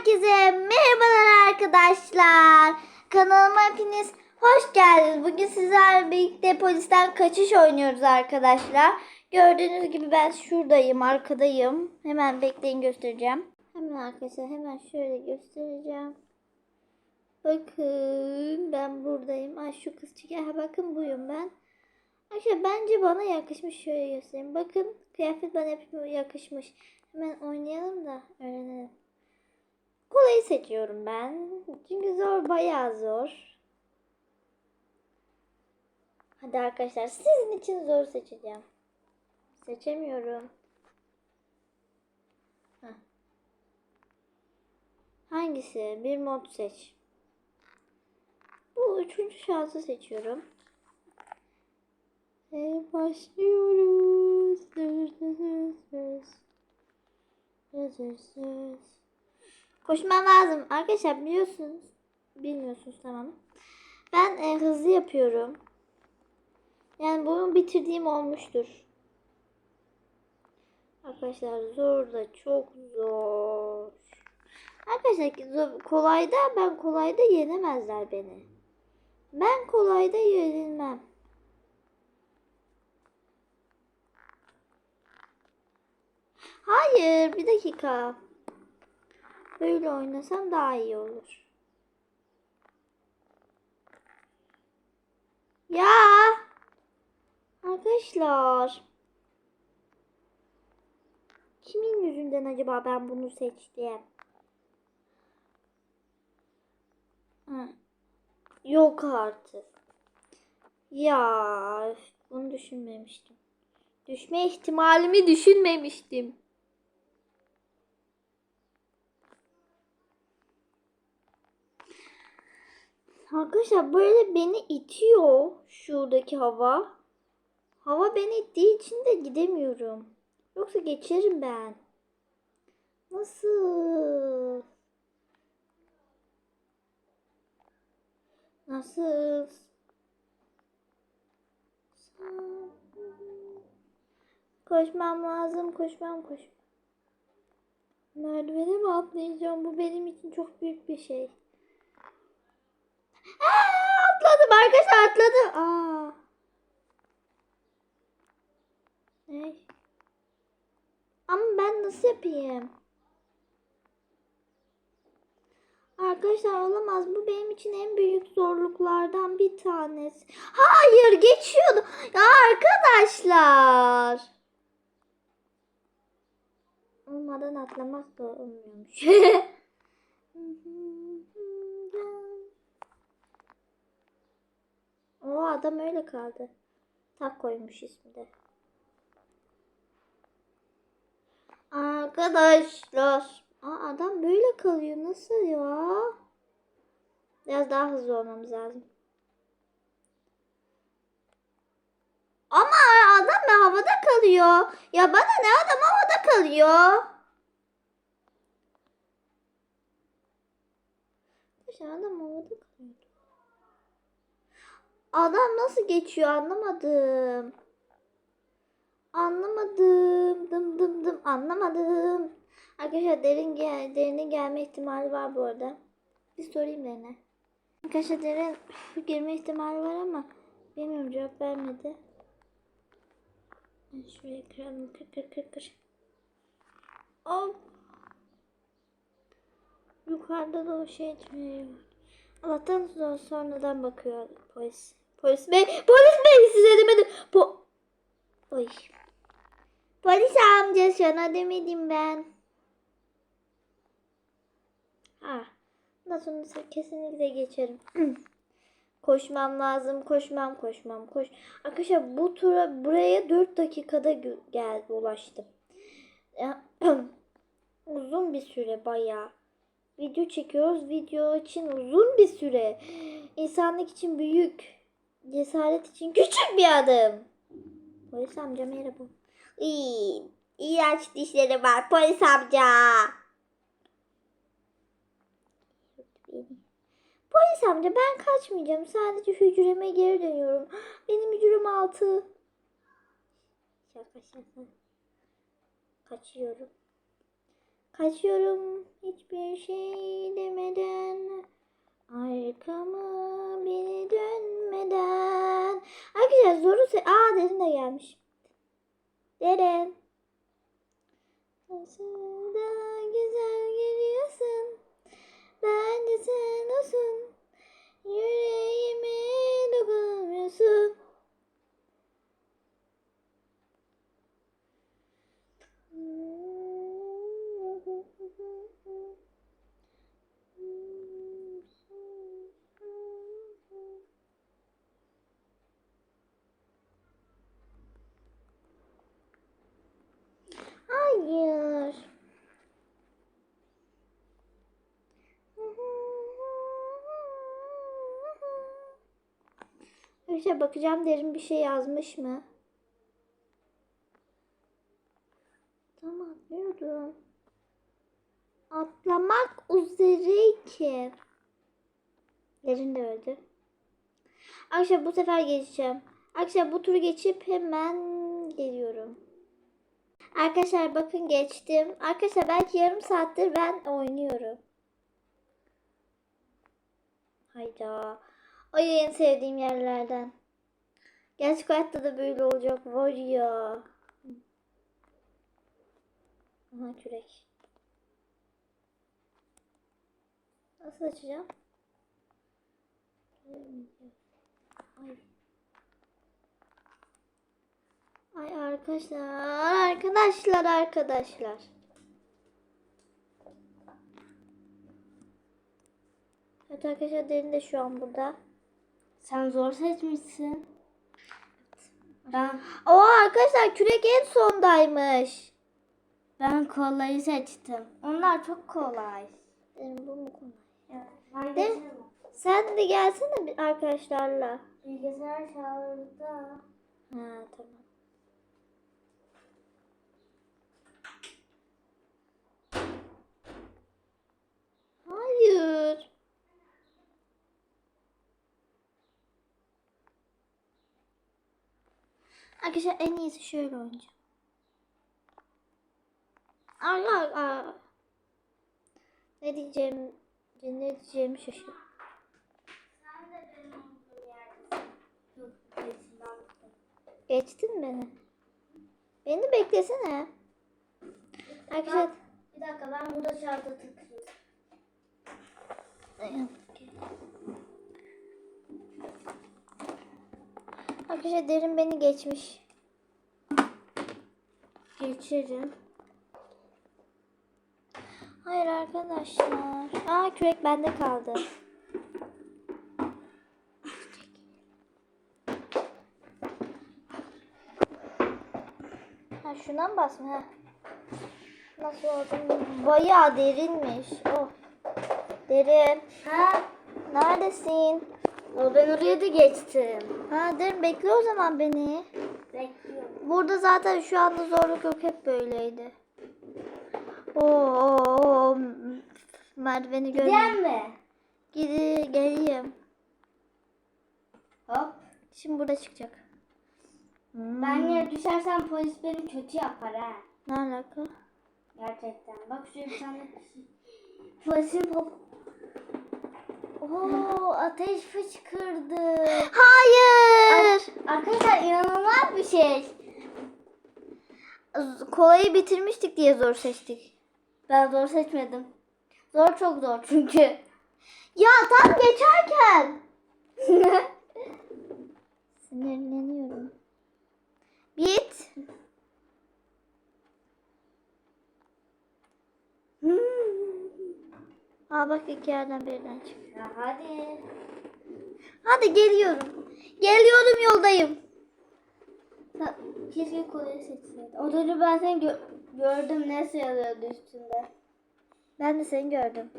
Herkese merhabalar arkadaşlar. Kanalıma hepiniz hoş geldiniz. Bugün sizlerle birlikte polisten kaçış oynuyoruz arkadaşlar. Gördüğünüz gibi ben şuradayım, arkadayım. Hemen bekleyin göstereceğim. Hemen arkadaşlar hemen şöyle göstereceğim. Bakın ben buradayım. Ay şu kız çıkıyor. Ha, bakın buyum ben. Arkadaşlar bence bana yakışmış. Şöyle göstereyim. Bakın kıyafet bana hep yakışmış. Hemen oynayalım da öğrenelim. Kolayı seçiyorum ben. Çünkü zor bayağı zor. Hadi arkadaşlar sizin için zor seçeceğim. Seçemiyorum. Heh. Hangisi? Bir mod seç. Bu üçüncü şansı seçiyorum. Ve başlıyoruz. Söz, söz, Koşmam lazım. Arkadaşlar biliyorsunuz. Bilmiyorsunuz tamam. Ben e, hızlı yapıyorum. Yani bunu bitirdiğim olmuştur. Arkadaşlar zor da çok zor. Arkadaşlar kolayda ben kolayda yenemezler beni. Ben kolayda yenilmem. Hayır bir dakika. Böyle oynasam daha iyi olur. Ya arkadaşlar kimin yüzünden acaba ben bunu seçtim? Yok artık. Ya bunu düşünmemiştim. Düşme ihtimalimi düşünmemiştim. Arkadaşlar böyle beni itiyor şuradaki hava. Hava beni ittiği için de gidemiyorum. Yoksa geçerim ben. Nasıl? Nasıl? Koşmam lazım, koşmam, koş. Merdivene mi atlayacağım? Bu benim için çok büyük bir şey. Aa, atladım arkadaşlar atladı. Aa. Ne? Ama ben nasıl yapayım? Arkadaşlar olamaz. Bu benim için en büyük zorluklardan bir tanesi. Hayır geçiyordu. Ya arkadaşlar. Olmadan atlamak da olmuyormuş. O adam öyle kaldı. Tak koymuş ismi de. Arkadaşlar. Aa, adam böyle kalıyor. Nasıl ya? Biraz daha hızlı olmamız lazım. Ama adam da havada kalıyor. Ya bana ne adam havada kalıyor. Adam havada kalıyor. Adam nasıl geçiyor anlamadım. Anlamadım. Dım dım dım anlamadım. Arkadaşlar derin gel derinin gelme ihtimali var bu arada. Bir sorayım derine. Arkadaşlar derin girme ihtimali var ama bilmiyorum cevap vermedi. Şuraya kıralım. Kır kır kır kır. Hop. Yukarıda da o şey. Allah'tan sonra sonradan bakıyor polis. Polis bey, polis bey size demedim. Po Oy. Polis amca sana demedim ben. Ha. Sonra kesinlikle geçerim. koşmam lazım. Koşmam koşmam koş. Arkadaşlar bu tura buraya 4 dakikada gel ulaştım. Uzun bir süre bayağı. Video çekiyoruz. Video için uzun bir süre. İnsanlık için büyük. Cesaret için küçük bir adım. Polis amca merhaba. İyi, iğrenç dişleri var polis amca. Polis amca ben kaçmayacağım. Sadece hücreme geri dönüyorum. Benim hücrem altı. Şaka şaka. Kaçıyorum. Kaçıyorum. Hiçbir şey demeden arkamı beni dönmeden. Arkadaşlar zoru se Aa derin de gelmiş. Derin. Nasıl da güzel geliyorsun. Bence sen olsun. Yüreğime dokunmuyorsun. Hayır. İşte bakacağım derin bir şey yazmış mı? Tam atlıyordum. Atlamak üzereyken. Derin de öldü. Arkadaşlar bu sefer geçeceğim. Arkadaşlar bu turu geçip hemen geliyorum. Arkadaşlar bakın geçtim. Arkadaşlar belki yarım saattir ben oynuyorum. Hayda. Ay en sevdiğim yerlerden. Gerçek hayatta da böyle olacak var ya. Aha kürek. Nasıl açacağım? Ay. Ay arkadaşlar, arkadaşlar, arkadaşlar. Evet arkadaşlar derin de şu an burada. Sen zor seçmişsin. Ben Oo arkadaşlar kürek en sondaymış. ben kolayı seçtim. Onlar çok kolay. Derin bu mu konu? Evet. De-. Sen de gelsene bir arkadaşlarla. Bilgisayar çağırdı. Ha tamam. Hayır. Arkadaşlar en iyisi şöyle oynayacağım. Ay ay ay. Ne diyeceğim, ne diyeceğimi şaşırdım. Geçtin beni. Beni beklesene. Arkadaşlar Bir dakika ben burada şarkı tıklıyorum. Arkadaşlar derin beni geçmiş. Geçerim. Hayır arkadaşlar. Aa kürek bende kaldı. Ha şuna mı basma ha? Nasıl oldu? Bayağı derinmiş. Oh. Derin. Ha, Neredesin? O ben oraya da geçtim. Ha derin bekle o zaman beni. Bekliyorum. Burada zaten şu anda zorluk yok hep böyleydi. Oo, merdiveni Gidelim görüyorum. mi? Gidi geleyim. Hop. Şimdi burada çıkacak. Hmm. Ben yine düşersem polis beni kötü yapar ha. Ne alaka? Gerçekten. Bak şuraya bir tane polisin pop... Oo ateş fışkırdı. Hayır. Arkadaşlar inanılmaz bir şey. Kolayı bitirmiştik diye zor seçtik. Ben zor seçmedim. Zor çok zor çünkü. Ya tam geçerken. Sinirleniyorum. Bit. Aa bak iki yerden birden çık. Ya hadi. Hadi geliyorum. Geliyorum yoldayım. Ta- Keşke kolayı seçseydim. O dönü ben seni gö- gördüm. Ne yazıyordu üstünde? Ben de seni gördüm.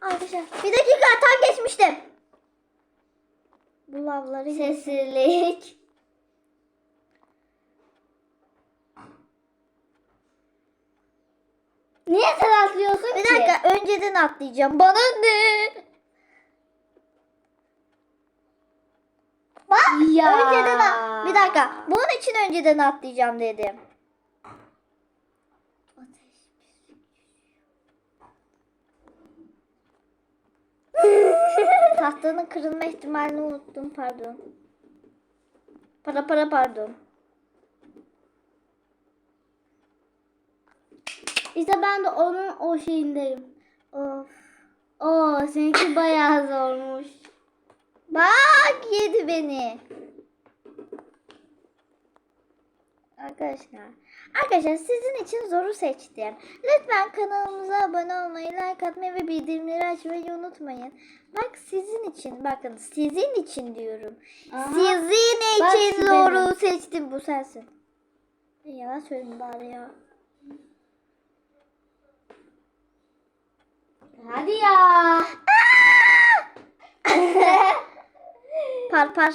Arkadaşlar bir dakika tam geçmiştim. Bu lavları Sessizlik. Niye sen atlıyorsun Bir ki? dakika önceden atlayacağım. Bana ne? Bak Ya. önceden at. Bir dakika. Bunun için önceden atlayacağım dedim. Tahtanın kırılma ihtimalini unuttum pardon. Para para pardon. İşte ben de onun o şeyindeyim. Of. Oo seninki bayağı zormuş. Bak yedi beni. Arkadaşlar. Arkadaşlar sizin için zoru seçtim. Lütfen kanalımıza abone olmayı, like atmayı ve bildirimleri açmayı unutmayın. Bak sizin için. Bakın sizin için diyorum. Aha. Sizin için zoru seçtim. Bu sensin. Yalan söyledim bari ya. Hadi ya. Par par.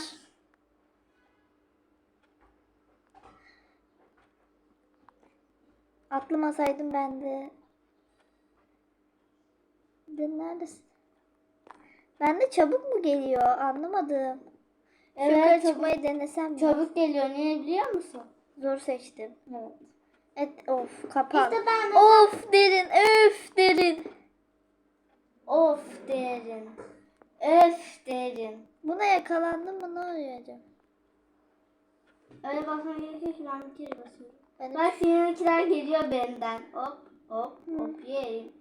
Atlamasaydım ben de. De neredesin? Ben de çabuk mu geliyor? Anlamadım. Evet, çabuk. çıkmayı denesem mi? Çabuk geliyor niye biliyor musun? Zor seçtim. Evet. Et, of kapan. İşte ben de- Of derin, öf derin. Of derin. Öf derin. Buna yakalandım mı ne oluyor acaba? Öyle basmam gerekiyor ki ben bir kere basıyorum. Ben Bak seninkiler geliyor benden. Hop hop hop yerim.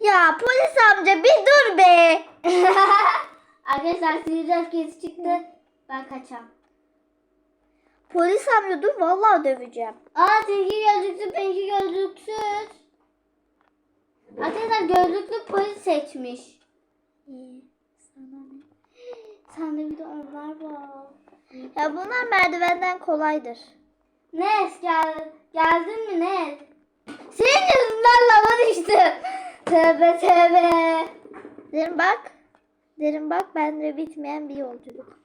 Ya polis amca bir dur be. Arkadaşlar sinir öfkesi çıktı. Ben kaçam. Polis amca dur vallahi döveceğim. Aa seninki gözlüklü benimki gözlüksüz. Arkadaşlar gözlüklü polis seçmiş. İyi. Ne? Sende bir de onlar var. Ya bunlar merdivenden kolaydır. Nes gel, geldin mi Nes? Senin yüzünden lava düştüm. Tövbe tövbe. Derin bak. Derin bak bende bitmeyen bir yolculuk.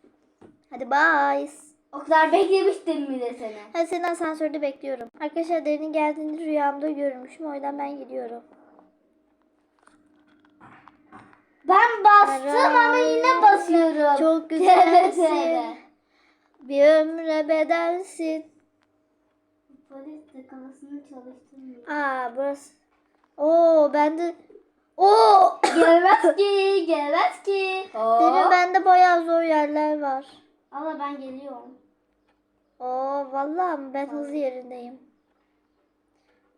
Hadi bye. O kadar beklemiştim mi de seni? Hadi seni asansörde bekliyorum. Arkadaşlar Derin'in geldiğini rüyamda görmüşüm. O yüzden ben gidiyorum. Ben bastım ama yine basıyorum. Çok güzelsin. Bir ömre bedelsin. Polis de kafasını çalıştırmıyor. Aa burası. Oo bende. Oo. Gelmez ki, gelmez ki. Derin bende bayağı zor yerler var. Allah ben geliyorum. Oo vallahi ben hızlı yerindeyim.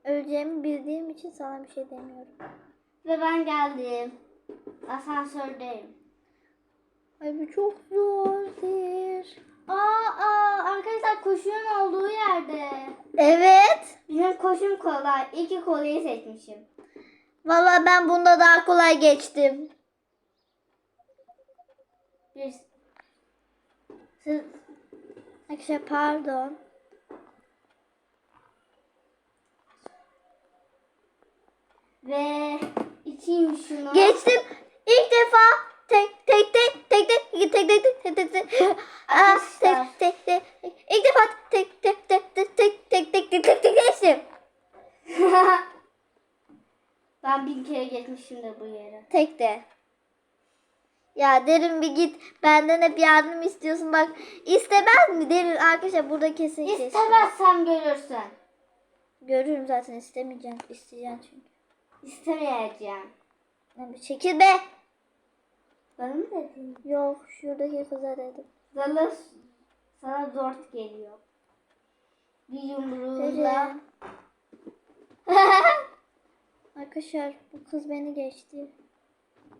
Öleceğimi bildiğim için sana bir şey demiyorum. Ve ben geldim. Asansördeyim. Ay bu çok zordur. Aa, aa arkadaşlar koşunun olduğu yerde. Evet. Bizim koşum kolay. İki kolayı seçmişim. Vallahi ben bunda daha kolay geçtim. Bir... Siz... Arkadaşlar pardon. Ve içeyim şunu. Geçtim. İlk defa tek tek tek tek tek tek tek tek tek tek tek tek tek tek İlk defa tek tek tek tek tek tek tek tek tek tek geçtim. ben bin kere geçmişimdir bu yere. Tek de. Ya derin bir git. Benden hep yardım istiyorsun bak. İstemez mi derin arkadaşlar burada kesin. İstemezsem görürsün. Görürüm zaten istemeyeceğim. İsteyeceğim çünkü. İstemeyeceğim. Bir çekil be. Bana mı dedin? Yok şuradaki kıza dedim. Sana, sana zor geliyor. Bir yumruğunda. Arkadaşlar bu kız beni geçti.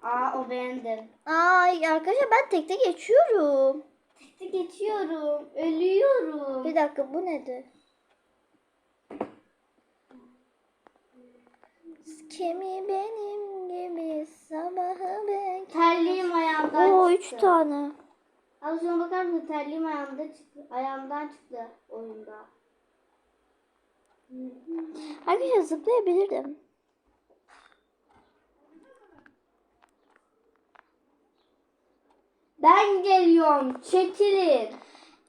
Aa o beğendim. Ay arkadaşlar ben tekte geçiyorum. Tekte geçiyorum. Ölüyorum. Bir dakika bu nedir? Kimi benim gibi sabahı bekler. Terliğim ayağımdan Oo çıktı. üç tane. Abi şuna bakar mısın? Terliğim ayağımda çıktı. Ayağımdan çıktı oyunda. Arkadaşlar zıplayabilirdim. Ben geliyorum. Çekilin.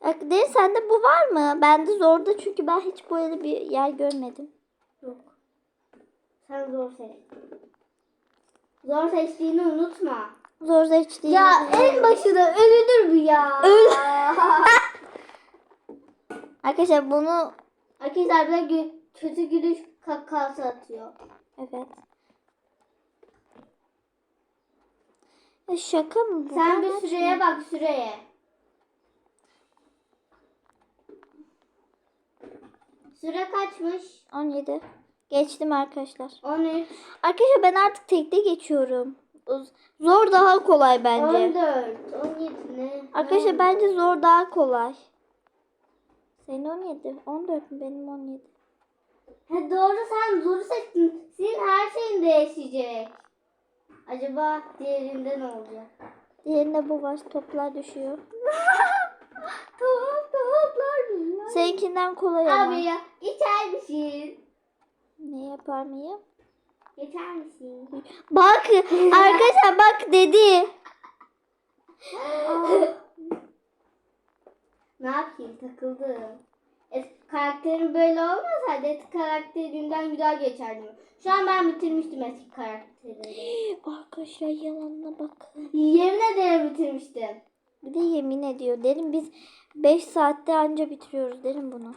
Bak, Deniz sende bu var mı? Bende zorda çünkü ben hiç böyle bir yer görmedim. Yok. Sen zor seçtin. Zor seçtiğini unutma. Zor seçtiğim. Ya en başında ölünür mü ya? Öl- Arkadaşlar bunu Arkadaşlar bir de gü- kötü gülüş kakası atıyor. evet. Ya şaka mı bu? Sen bir süreye bak süreye. Süre kaçmış? 17. Geçtim arkadaşlar. 13, Arkadaşlar ben artık tekte geçiyorum. Zor daha kolay bence. 14, 17 ne? Arkadaşlar Ne bence zor daha kolay. Senin 17. 14 mü? Benim 17. Ha, doğru sen zoru seçtin. Senin her şeyin değişecek. Acaba diğerinde ne olacak? Diğerinde bu var. Toplar düşüyor. Tuhaflar bunlar. Seninkinden kolay ama. Abi ya içer misin? Ne yapar mıyım? Geçer misin? Bak arkadaşlar bak dedi. ne yapayım takıldım. Eski karakterim böyle olmasaydı eski karakterimden güzel geçerdim. Şu an ben bitirmiştim eski karakteri. Arkadaşlar yalanına bakın. Yemin ederim bitirmiştim. Bir de yemin ediyor. Derim biz 5 saatte anca bitiriyoruz derim bunu.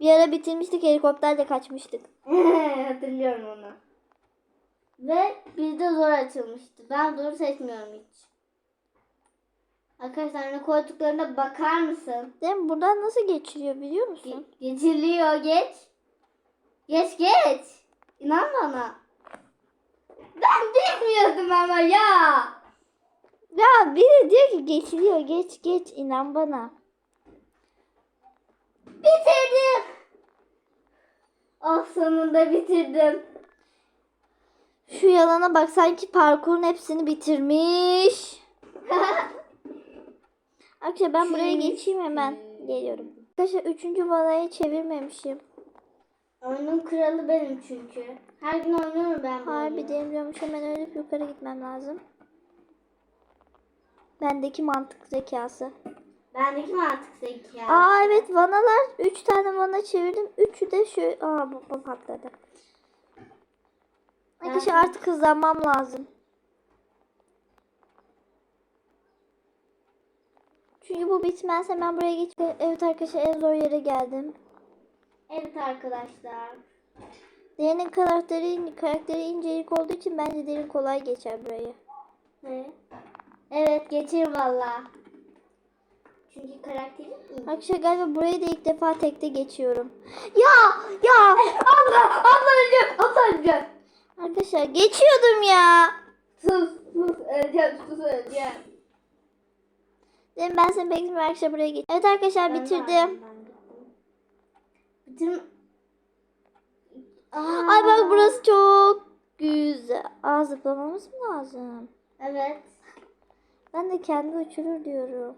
Bir ara bitirmiştik helikopterle kaçmıştık. Hatırlıyorum onu. Ve bizde zor açılmıştı. Ben zor seçmiyorum hiç. Arkadaşlar ne koyduklarına bakar mısın? Değil mi? Buradan nasıl geçiliyor biliyor Ge- musun? geçiliyor geç. Geç geç. İnan bana. Ben bilmiyordum ama ya. Ya biri diyor ki geçiliyor geç geç inan bana. Bitirdim. Ah sonunda bitirdim. Şu yalana bak sanki parkurun hepsini bitirmiş. Arkadaşlar ben buraya geçeyim hemen. Geliyorum. Arkadaşlar üçüncü valayı çevirmemişim. Oyunun kralı benim çünkü. Her gün oynuyorum ben bu Harbi demiyormuş hemen ölüp yukarı gitmem lazım. Bendeki mantık zekası. Bendeki mi artık zeka? Aa evet vanalar. Üç tane vana çevirdim. Üçü de şu... Aa bu, bu patladı. Arkadaşlar artık hızlanmam lazım. Çünkü bu bitmez. Hemen buraya geç. Evet arkadaşlar en zor yere geldim. Evet arkadaşlar. Diğerinin karakteri, karakteri incelik olduğu için bence derin kolay geçer burayı. Ne? Evet geçir valla. Çünkü karakterim iyi. Arkadaşlar galiba burayı da ilk defa tekte geçiyorum. Ya! Ya! Abla! Abla öleceğim! Abla öleceğim! Arkadaşlar geçiyordum ya. Sus! Sus! Öleceğim! Sus! Öleceğim! Dedim ben seni bekliyorum arkadaşlar buraya geç. Evet arkadaşlar Ben bitirdim. Bitirme... Aa, Ay bak burası çok güzel. Aa zıplamamız mı lazım? Evet. Ben de kendi uçurur diyorum.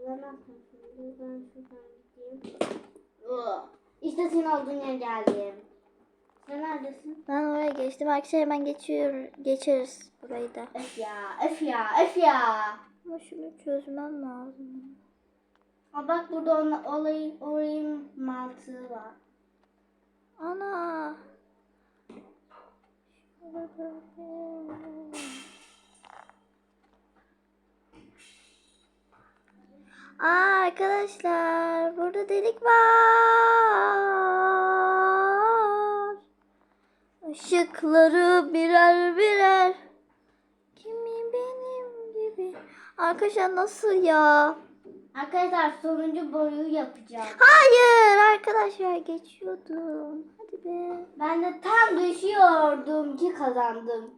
Şimdi? Ben şuradan gideyim. İşte senin olduğun yere geldim. Sen neredesin? Ben oraya geçtim. Arkadaşlar hemen geçiyor, geçeriz burayı da. Öf ya, öf ya, öf ya. Ama şunu çözmem lazım. Aa, bak burada onun, olayın, olayın mantığı var. Ana. Aa, arkadaşlar burada delik var. Işıkları birer birer. Kimi benim gibi. Arkadaşlar nasıl ya? Arkadaşlar sonuncu boyu yapacağım. Hayır arkadaşlar geçiyordum. Hadi be. Ben de tam düşüyordum ki kazandım.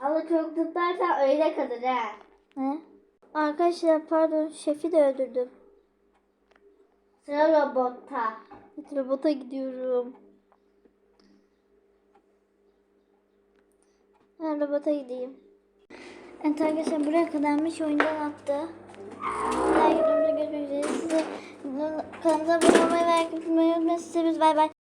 Ama çok tutarsan öyle kalır he. Ne? Arkadaşlar pardon şefi de öldürdüm. Sıra robotta. Evet, robota gidiyorum. Ben robota gideyim. Evet arkadaşlar buraya kadarmış oyundan attı. Diğer videomuzda görüşmek üzere. Size kanalımıza abone olmayı ve like atmayı unutmayın. Size biz bay bay.